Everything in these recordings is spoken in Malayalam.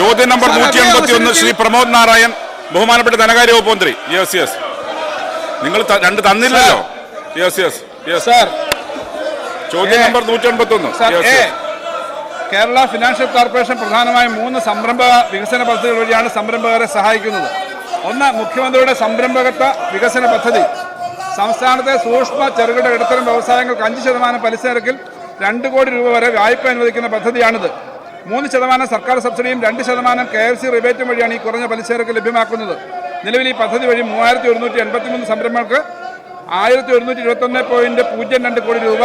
ചോദ്യം നമ്പർ നൂറ്റി അതേ എൺപത്തി ഒന്ന് ശ്രീ പ്രമോദ് നാരായൺ ബഹുമാനപ്പെട്ട ധനകാര്യ വകുപ്പ് മന്ത്രി. യെസ് യെസ് നിങ്ങൾ രണ്ട് തന്നില്ലല്ലോ. Yes yes yes sir. ചോദ്യം നമ്പർ നൂറ്റി എൺപത്തി ഒന്ന് കേരള ഫിനാൻഷ്യൽ കോർപ്പറേഷൻ പ്രധാനമായും മൂന്ന് സംരംഭ വികസന പദ്ധതികൾ വഴിയാണ് സംരംഭകരെ സഹായിക്കുന്നത്. ഒന്ന് മുഖ്യമന്ത്രിയുടെ സംരംഭകത്വ വികസന പദ്ധതി. സംസ്ഥാനത്തെ സൂക്ഷ്മ ചെറുകിട ഇടത്തരം വ്യവസായങ്ങൾക്ക് അഞ്ച് ശതമാനം പലിശ നിരക്കിൽ രണ്ട് കോടി രൂപ വരെ വായ്പ അനുവദിക്കുന്ന പദ്ധതിയാണിത്. മൂന്ന് ശതമാനം സർക്കാർ സബ്സിഡിയും രണ്ട് ശതമാനം കെ എഫ് സി റിബേറ്റും വഴിയാണ് ഈ കുറഞ്ഞ പലിശ നിരക്ക് ലഭ്യമാക്കുന്നത്. നിലവിൽ ഈ പദ്ധതി വഴി മൂവായിരത്തി ഒരുന്നൂറ്റി എൺപത്തി മൂന്ന് സംരംഭങ്ങൾക്ക് ആയിരത്തി ഒരുന്നൂറ്റി ഇരുപത്തൊന്ന് പോയിന്റ് പൂജ്യം രണ്ട് കോടി രൂപ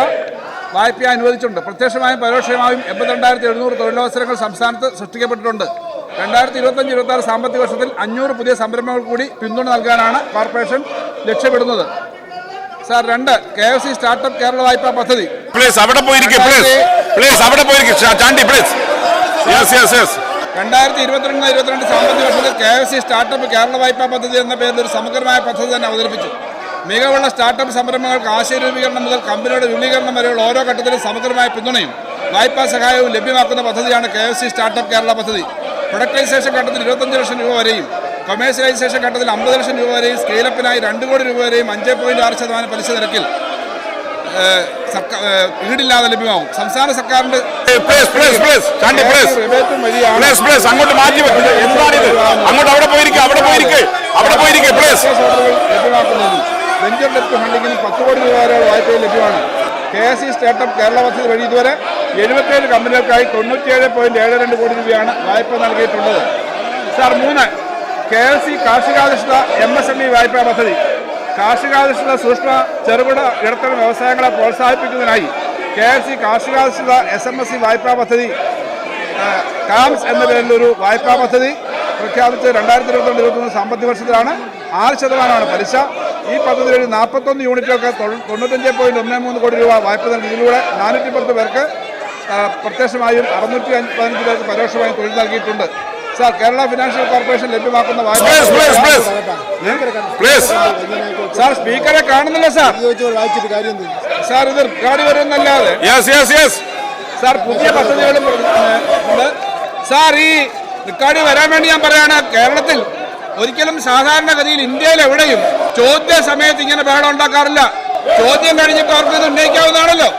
വായ്പ അനുവദിച്ചിട്ടുണ്ട്. പ്രത്യക്ഷമായും പരോക്ഷമായും എൺപത്തിരണ്ടായിരത്തി എഴുന്നൂറ് തൊഴിലവസരങ്ങൾ സംസ്ഥാനത്ത് സൃഷ്ടിക്കപ്പെട്ടിട്ടുണ്ട്. രണ്ടായിരത്തി ഇരുപത്തഞ്ച് ഇരുപത്തി ആറ് സാമ്പത്തിക വർഷത്തിൽ അഞ്ഞൂറ് പുതിയ സംരംഭങ്ങൾ കൂടി പിന്തുണ നൽകാനാണ് കോർപ്പറേഷൻ ലക്ഷ്യമിടുന്നത്. സാർ രണ്ട് K F C startup Kerala വായ്പാ പദ്ധതി. പ്ലീസ് അവിടെ പോയിരിക്കും പ്ലീസ് പ്ലീസ് അവിടെ പോയിരിക്കും ചാണ്ടി പ്ലീസ് രണ്ടായിരത്തി ഇരുപത്തിരണ്ട് ഇരുപത്തിരണ്ട് സാമ്പത്തിക വർഷത്തിൽ K F C startup Kerala വായ്പാ പദ്ധതി എന്ന പേരിൽ ഒരു സമഗ്രമായ പദ്ധതി തന്നെ അവതരിപ്പിച്ചു. മികവുള്ള സ്റ്റാർട്ടപ്പ് സംരംഭങ്ങൾക്ക് ആശയ രൂപീകരണം മുതൽ കമ്പനിയുടെ വിപുലീകരണം വരെയുള്ള ഓരോ ഘട്ടത്തിലും സമഗ്രമായ പിന്തുണയും വായ്പാ സഹായവും ലഭ്യമാക്കുന്ന പദ്ധതിയാണ് K F C startup Kerala പദ്ധതി. പ്രൊഡക്ടൈസേഷൻ ഘട്ടത്തിൽ ഇരുപത്തഞ്ച് ലക്ഷം രൂപ വരെയും കൊമേഴ്സ്യലൈസേഷൻ ഘട്ടത്തിൽ അമ്പത് ലക്ഷം രൂപ വരെയും സ്കെയിലപ്പിനായി രണ്ട് കോടി രൂപ വരെയും അഞ്ച് പോയിന്റ് ആറ് ശതമാനം പലിശ നിരക്കിൽ ഈടില്ലാതെ ലഭ്യമാവും. സംസ്ഥാന സർക്കാരിന്റെ അങ്ങോട്ട് മാറ്റി. എന്താണിത്? അങ്ങോട്ട് അവിടെ പോയിരിക്കെ അവിടെ പോയിരിക്കെ അവിടെ പോയിരിക്കെ പ്ലീസ് ലഭ്യമാക്കുന്നതിനും വെഞ്ചർ ഡെപ്റ്റ് ഫണ്ടിങ്ങിന് പത്ത് കോടി രൂപ വരെ ലഭ്യമാണ്. K S C startup Kerala പദ്ധതി വഴി ഇതുവരെ എഴുപത്തേഴ് കമ്പനികൾക്കായി തൊണ്ണൂറ്റിയേഴ് പോയിന്റ് ഏഴ് രണ്ട് കോടി രൂപയാണ് വായ്പ നൽകിയിട്ടുള്ളത്. സാർ മൂന്ന്. കെ എസ് സി കാർഷികാധിഷ്ഠിത എം എസ് എം ഇ വായ്പാ പദ്ധതി. കാർഷികാധിഷ്ഠിത സൂക്ഷ്മ ചെറുകിട ഇടത്തരം വ്യവസായങ്ങളെ പ്രോത്സാഹിപ്പിക്കുന്നതിനായി കെ എസ് സി കാർഷികാധിഷ്ഠിത എസ് എം എസ് സി വായ്പാ പദ്ധതി കാംസ് എന്ന പേരിലൊരു വായ്പാ പദ്ധതി പ്രഖ്യാപിച്ച് രണ്ടായിരത്തി ഇരുപത്തിരണ്ട് ഇരുപത്തൊന്ന് സാമ്പത്തിക വർഷത്തിലാണ്. ആറ് ശതമാനമാണ് പലിശ. ഈ പദ്ധതി വഴി നാൽപ്പത്തൊന്ന് യൂണിറ്റൊക്കെ തൊണ്ണൂറ്റഞ്ച് പോയിന്റ് ഒന്ന് മൂന്ന് കോടി രൂപ വായ്പ നൽകി. ഇതിലൂടെ നാനൂറ്റി പത്ത് പേർക്ക് പ്രത്യക്ഷമായും അറുന്നൂറ്റി പതിനഞ്ച് പേർക്ക് പരോക്ഷമായും തൊഴിൽ നൽകിയിട്ടുണ്ട്. സാർ കേരള ഫിനാൻഷ്യൽ കോർപ്പറേഷൻ ലഭ്യമാക്കുന്ന വായ്പ സാർ സ്പീക്കറെ കാണുന്നില്ല സാർ. വായിച്ചിട്ട് കാര്യം എന്ത്? സാർ ഇത് റെക്കോർഡ് വരുന്നല്ലാതെ. യെസ് യെസ് യെസ് സാർ പുതിയ പദ്ധതികളും സാർ ഈ നിക്കാടി വരാൻ വേണ്ടി ഞാൻ പറയാണ് കേരളത്തിൽ ഒരിക്കലും സാധാരണഗതിയിൽ ഇന്ത്യയിൽ എവിടെയും ചോദ്യ സമയത്ത് ഇങ്ങനെ ബഹളം ഉണ്ടാക്കാറില്ല. ചോദ്യം കഴിഞ്ഞിട്ട് അവർക്ക് ഇത് ഉന്നയിക്കാവുന്നതാണല്ലോ.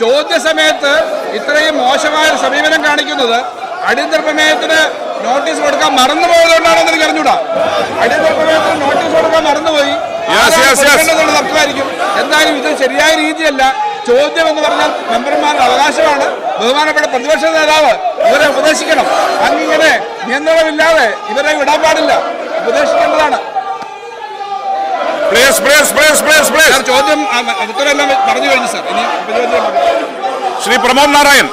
ചോദ്യ സമയത്ത് ഇത്രയും മോശമായ സമീപനം കാണിക്കുന്നത് അടിയന്തര പ്രമേയത്തിന് നോട്ടീസ് കൊടുക്കാൻ മറന്നു മറന്നുപോയതുകൊണ്ടാണെന്ന് എനിക്ക് അറിഞ്ഞൂടാ. അടിയന്തര നോട്ടീസ് കൊടുക്കാൻ മറന്നുപോയി. തർക്കമായിരിക്കും എന്തായാലും ഇത് ശരിയായ രീതിയല്ല. ചോദ്യം എന്ന് പറഞ്ഞാൽ മെമ്പർമാരുടെ അവകാശമാണ്. ബഹുമാനപ്പെട്ട പ്രതിപക്ഷ നേതാവ് ഇവരെ ഉപദേശിക്കണം. അങ്ങിങ്ങനെ നിയന്ത്രണമില്ലാതെ ഇവരെ വിടാൻ പാടില്ല. ഉപദേശിക്കേണ്ടതാണ്. ചോദ്യം ആ, ഉത്തരവെല്ലാം പറഞ്ഞു കഴിഞ്ഞു സാർ. ഇനി ശ്രീ പ്രമോദ് നാരായൺ.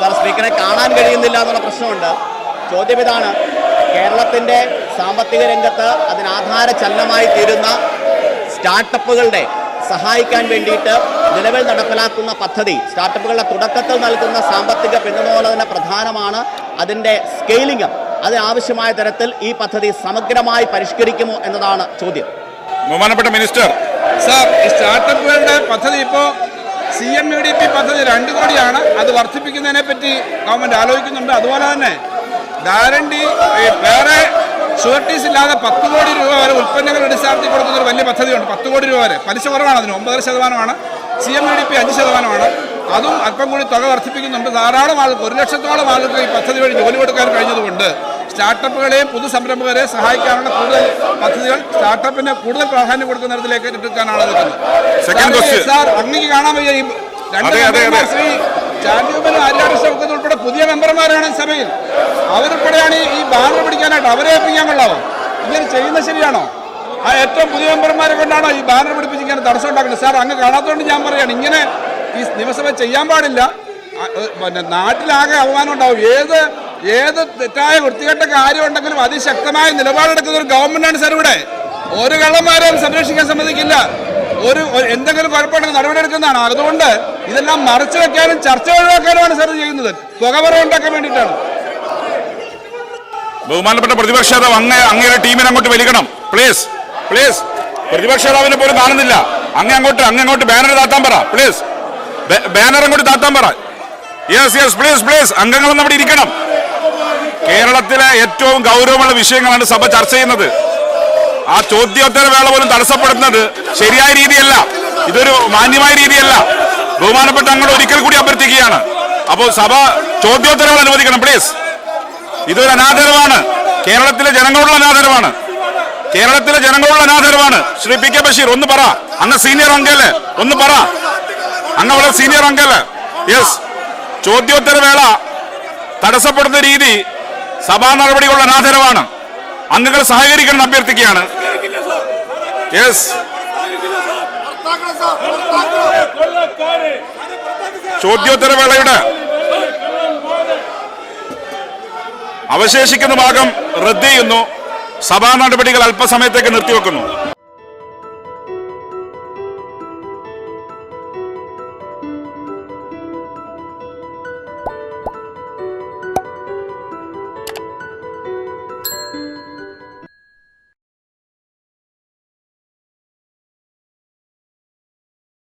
സാർ സ്പീക്കറെ കാണാൻ കഴിയുന്നില്ല എന്നുള്ള പ്രശ്നമുണ്ട്. ചോദ്യം ഇതാണ്. കേരളത്തിന്റെ സാമ്പത്തിക രംഗത്ത് അതിനാധാര ചലനമായി തീരുന്ന സ്റ്റാർട്ടപ്പുകളുടെ സഹായിക്കാൻ വേണ്ടിയിട്ട് നിലവിൽ നടപ്പിലാക്കുന്ന പദ്ധതി സ്റ്റാർട്ടപ്പുകളുടെ തുടക്കത്തിൽ നൽകുന്ന സാമ്പത്തിക പിന്തുണ പോലെ തന്നെ പ്രധാനമാണ് അതിന്റെ സ്കെയിലിംഗ്. അതിനാവശ്യമായ തരത്തിൽ ഈ പദ്ധതി സമഗ്രമായി പരിഷ്കരിക്കുമോ എന്നതാണ് ചോദ്യം. ബഹുമാനപ്പെട്ട മിനിസ്റ്റർ സാർ ഈ സ്റ്റാർട്ടപ്പുകളുടെ പദ്ധതി ഇപ്പോൾ C M U D P പദ്ധതി രണ്ട് കോടിയാണ്. അത് വർദ്ധിപ്പിക്കുന്നതിനെ പറ്റി ഗവൺമെന്റ് ആലോചിക്കുന്നുണ്ട്. അതുപോലെ തന്നെ ഗ്യാരണ്ടി വേറെ ഷുവർട്ടീസ് ഇല്ലാതെ പത്ത് കോടി രൂപ വരെ ഉൽപ്പന്നങ്ങൾ അടിസ്ഥാനത്തിൽ കൊടുക്കുന്ന ഒരു വലിയ പദ്ധതിയുണ്ട്. പത്ത് കോടി രൂപ വരെ. പലിശ കുറവാണ് അതിന്. ഒമ്പതര ശതമാനമാണ്. C M E D P അഞ്ച് ശതമാനമാണ്. അതും അല്പം കൂടി തുക വർദ്ധിപ്പിക്കുന്നുണ്ട്. ധാരാളം ആൾക്ക് ഒരു ലക്ഷത്തോളം ആളുകൾക്ക് ഈ പദ്ധതി വഴി ജോലി കൊടുക്കാൻ കഴിഞ്ഞതുകൊണ്ട് സ്റ്റാർട്ടപ്പുകളെയും പുതു സംരംഭകരെ സഹായിക്കാനുള്ള കൂടുതൽ പദ്ധതികൾ സ്റ്റാർട്ടപ്പിന് കൂടുതൽ പ്രാധാന്യം കൊടുക്കുന്ന തരത്തിലേക്ക് എടുക്കാനാണ്. സാർ അങ്ങേക്ക് കാണാൻ വയ്യ ഈ രണ്ട് അതെ, അതെ, ആര്യാട്. ശ്രീ ഉൾപ്പെടെ പുതിയ മെമ്പർമാരാണ് സഭയിൽ. അവരുൾപ്പെടെയാണ് ഈ- ബാനർ പിടിക്കാനായിട്ട് അവരെ ഏൽപ്പിക്കാൻ കൊള്ളാവോ? ഇങ്ങനെ ചെയ്യുന്നത് ശരിയാണോ? ആ ഏറ്റവും പുതിയ മെമ്പർമാരെ കൊണ്ടാണോ ഈ ബാനർ പിടിപ്പിച്ച് ഇങ്ങനെ തടസ്സം ഉണ്ടാക്കുന്നത്. സാർ അങ്ങ് കാണാത്തതുകൊണ്ട് ഞാൻ പറയാണ് ഇങ്ങനെ ഈ നിയമസഭ ചെയ്യാൻ പാടില്ല. പിന്നെ നാട്ടിലാകെ അപമാനം ഉണ്ടാവും. ഏത് ഏത് തെറ്റായ വൃത്തികെട്ട കാര്യം ഉണ്ടെങ്കിലും അതിശക്തമായ നിലപാടെടുക്കുന്ന ഒരു ഗവൺമെന്റാണ് സാർ ഇവിടെ. ഒരു കള്ളന്മാരെയും സംരക്ഷിക്കാൻ സമ്മതിക്കില്ല. ഒരു എന്തെങ്കിലും കുഴപ്പമുണ്ടെങ്കിൽ നടപടിയെടുക്കുന്നതാണ്. അതുകൊണ്ട് ഇതെല്ലാം മറച്ചു വെക്കാനും ചർച്ച ഒഴിവാക്കാനുമാണ് സാർ ചെയ്യുന്നത്. പുകവറ ഉണ്ടാക്കാൻ വേണ്ടിയിട്ടാണ്. ബഹുമാനപ്പെട്ട പ്രതിപക്ഷ നേതാവ് അങ്ങ് അങ്ങയുടെ ടീമിനെ അങ്ങോട്ട് വലിക്കണം. പ്ലീസ് പ്ലീസ് പ്രതിപക്ഷ നേതാവിനെ പോലും കാണുന്നില്ല. അങ്ങ് അങ്ങോട്ട് അങ്ങ് അങ്ങോട്ട് ബാനർ താത്താൻ പറ പ്ലീസ് ബാനർ അങ്ങോട്ട് താത്താൻ പറ. യെസ് യെസ് പ്ലീസ് പ്ലീസ് അംഗങ്ങളൊന്നും അവിടെ ഇരിക്കണം. കേരളത്തിലെ ഏറ്റവും ഗൗരവമുള്ള വിഷയങ്ങളാണ് സഭ ചർച്ച ചെയ്യുന്നത്. ആ ചോദ്യോത്തര വേള പോലും തടസ്സപ്പെടുത്തുന്നത് ശരിയായ രീതിയല്ല. ഇതൊരു മാന്യമായ രീതിയല്ല. ബഹുമാനപ്പെട്ട അങ്ങോട്ട് ഒരിക്കൽ കൂടി അഭ്യർത്ഥിക്കുകയാണ്. അപ്പോൾ സഭ ചോദ്യോത്തരങ്ങൾ അനുവദിക്കണം പ്ലീസ് ഇതൊരു അനാദരവാണ്. കേരളത്തിലെ ജനങ്ങളുള്ള അനാദരവാണ്. കേരളത്തിലെ ജനങ്ങളുള്ള അനാദരവാണ്. ശ്രീ പി കെ ബഷീർ ഒന്ന് പറ. അങ്ങ് സീനിയർ അങ്കൽ ഒന്ന് പറ. അങ്ങ് വളരെ സീനിയർ അങ്കൽ യെസ് ചോദ്യോത്തര വേള തടസ്സപ്പെടുന്ന രീതി സഭാ നടപടികളുടെ അനാദരവാണ്. അംഗങ്ങൾ സഹകരിക്കണം അഭ്യർത്ഥിക്കുകയാണ്. യെസ് ചോദ്യോത്തര വേളയുടെ അവശേഷിക്കുന്ന ഭാഗം റദ്ദ് ചെയ്യുന്നു. സഭാ നടപടികൾ അല്പസമയത്തേക്ക് നിർത്തിവെക്കുന്നു.